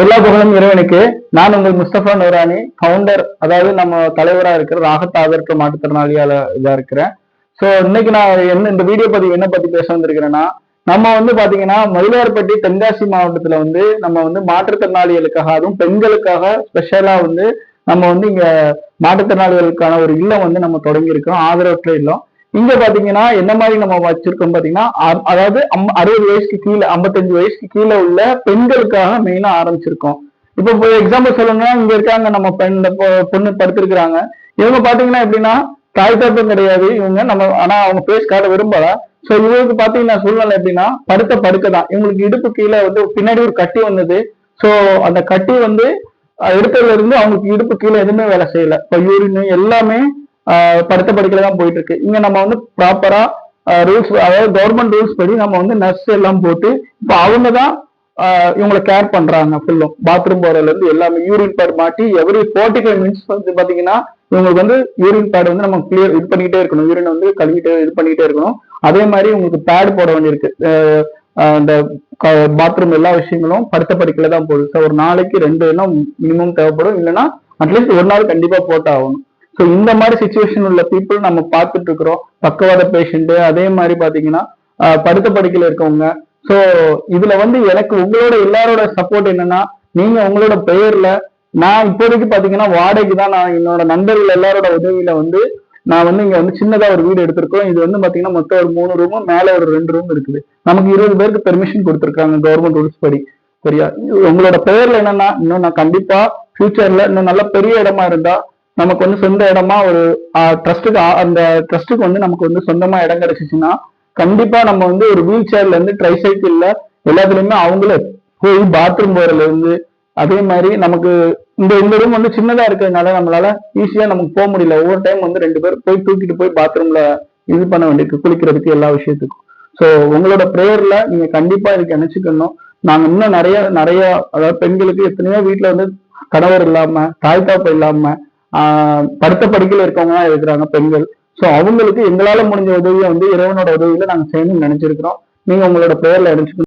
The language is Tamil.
எல்லா புகழும் இறைவனுக்கு. நான் உங்கள் முஸ்தபா நூரானி ஃபவுண்டர் அதாவது நம்ம தலைவரா இருக்கிற ராகத் ஆதரவு மாற்றுத்திறனாளியால இதா இருக்கிறேன். சோ இன்னைக்கு நான் என்ன இந்த வீடியோ பதிவு என்ன பத்தி பேச வந்திருக்கிறேன்னா நம்ம வந்து பாத்தீங்கன்னா மயிலார்பட்டி தென்காசி மாவட்டத்துல வந்து நம்ம வந்து மாற்றுத்திறனாளிகளுக்காக அதுவும் பெண்களுக்காக ஸ்பெஷலா வந்து நம்ம வந்து இங்க மாற்றுத்திறனாளிகளுக்கான ஒரு இல்லம் வந்து நம்ம தொடங்கி இருக்கோம் ஆதரவற்ற இல்லம். இங்க பாத்தீங்கன்னா என்ன மாதிரி நம்ம வச்சிருக்கோம் பாத்தீங்கன்னா அதாவது அம்- அறுபது வயசுக்கு கீழே ஐம்பத்தஞ்சு வயசுக்கு கீழே உள்ள பெண்களுக்காக மெயினா ஆரம்பிச்சிருக்கோம். இப்போ எக்ஸாம்பிள் சொல்லணும்னா இங்க இருக்காங்க நம்ம பெண் பொண்ணு படுத்திருக்கிறாங்க. இவங்க பாத்தீங்கன்னா எப்படின்னா தாய் தப்பம் கிடையாது இவங்க நம்ம ஆனா அவங்க பேஸ் காட்ட விரும்பல. சோ இவங்களுக்கு பாத்தீங்கன்னா சூழ்நிலை எப்படின்னா படுத்த படுக்க தான். இவங்களுக்கு இடுப்பு கீழே வந்து பின்னாடி ஒரு கட்டி வந்தது. சோ அந்த கட்டி வந்து அஹ், எடுத்ததுல இருந்து அவங்களுக்கு இடுப்பு கீழே எதுவுமே வேலை செய்யல. இப்போ யூரின் எல்லாமே படுத்த படுக்கையில தான் போயிட்டு இருக்கு இங்க நம்ம வந்து ப்ராப்பரா ரூல்ஸ் அதாவது கவர்மெண்ட் ரூல்ஸ் படி நம்ம வந்து நர்ஸ் எல்லாம் போட்டு இப்போ அவங்க தான் இவங்களை கேர் பண்றாங்க ஃபுல்லும் பாத்ரூம் போறதுல இருந்து எல்லாமே யூரின் பேட் மாட்டி எவ்ரி ஃபோர்ட்டி ஃபைவ் மினிட்ஸ் வந்து பாத்தீங்கன்னா இவங்களுக்கு வந்து யூரின் பேட் வந்து நம்ம கிளியர் இது பண்ணிட்டே இருக்கணும். யூரின் வந்து கழுவிட்டு இது பண்ணிட்டே இருக்கணும். அதே மாதிரி உங்களுக்கு பேட் போட வேண்டியிருக்கு. அந்த இந்த பாத்ரூம் எல்லா விஷயங்களும் படுத்த படுக்கையில தான் போகுது. ஸோ ஒரு நாளைக்கு ரெண்டு எண்ணம் மினிமம் தேவைப்படும். இல்லைன்னா அட்லீஸ்ட் ஒரு நாள் கண்டிப்பா போட்டாகணும் ஸோ இந்த மாதிரி சுச்சுவேஷன் உள்ள பீப்புள் நம்ம பார்த்துட்டு இருக்கிறோம் பக்கவாத பேஷண்ட்டு அதே மாதிரி பார்த்தீங்கன்னா படுத்த படுக்கையில் இருக்கவங்க. ஸோ இதுல வந்து எனக்கு உங்களோட எல்லாரோட சப்போர்ட் என்னன்னா நீங்க உங்களோட பெயர்ல நான் இப்போதைக்கு பாத்தீங்கன்னா வாடகைக்கு தான் நான் என்னோட நண்பர்கள் எல்லாரோட உதவியில வந்து நான் வந்து இங்க வந்து சின்னதா ஒரு வீடு எடுத்திருக்கோம். இது வந்து பாத்தீங்கன்னா மொத்தம் ஒரு மூணு ரூமும் மேல ஒரு ரெண்டு ரூம் இருக்குது. நமக்கு இருபது பேருக்கு பெர்மிஷன் கொடுத்துருக்காங்க கவர்மெண்ட் ரூல்ஸ் படி. சரியா? உங்களோட பெயர்ல என்னன்னா இன்னும் நான் கண்டிப்பா ஃபியூச்சர்ல இன்னும் நல்ல பெரிய இடமா இருந்தா நமக்கு வந்து சொந்த இடமா ஒரு ட்ரஸ்ட்டுக்கு அந்த ட்ரஸ்ட்டுக்கு வந்து நமக்கு வந்து சொந்தமா இடம் கிடைச்சிச்சுன்னா கண்டிப்பா நம்ம வந்து ஒரு வீல் சேர்ல இருந்து ட்ரை சைக்கிள்ல எல்லாத்துலயுமே அவங்களே போய் பாத்ரூம் போறதுல இருந்து அதே மாதிரி நமக்கு இந்த இந்த ரூம் வந்து சின்னதா இருக்கிறதுனால நம்மளால ஈஸியா நமக்கு போக முடியல. ஒவ்வொரு டைம் வந்து ரெண்டு பேர் போய் தூக்கிட்டு போய் பாத்ரூம்ல இது பண்ண வேண்டியிருக்கு குளிக்கிறதுக்கு எல்லா விஷயத்துக்கும். ஸோ உங்களோட ப்ரேயர்ல நீங்க கண்டிப்பா இதுக்கு நினைச்சுக்கணும். நாங்க இன்னும் நிறைய நிறைய அதாவது பெண்களுக்கு எத்தனையோ வீட்டுல வந்து கணவர் இல்லாம தாய் தாப்பா இல்லாம படுத்த படுக்கையில இருக்கவங்க தான் இருக்கிறாங்க பெண்கள். ஸோ அவங்களுக்கு எங்களால முடிஞ்ச உதவியை வந்து இறைவனோட உதவியில நாங்க செய்யணும்னு நினைச்சிருக்கிறோம். நீங்க உங்களோட பேரில் நினைச்சுக்கணும்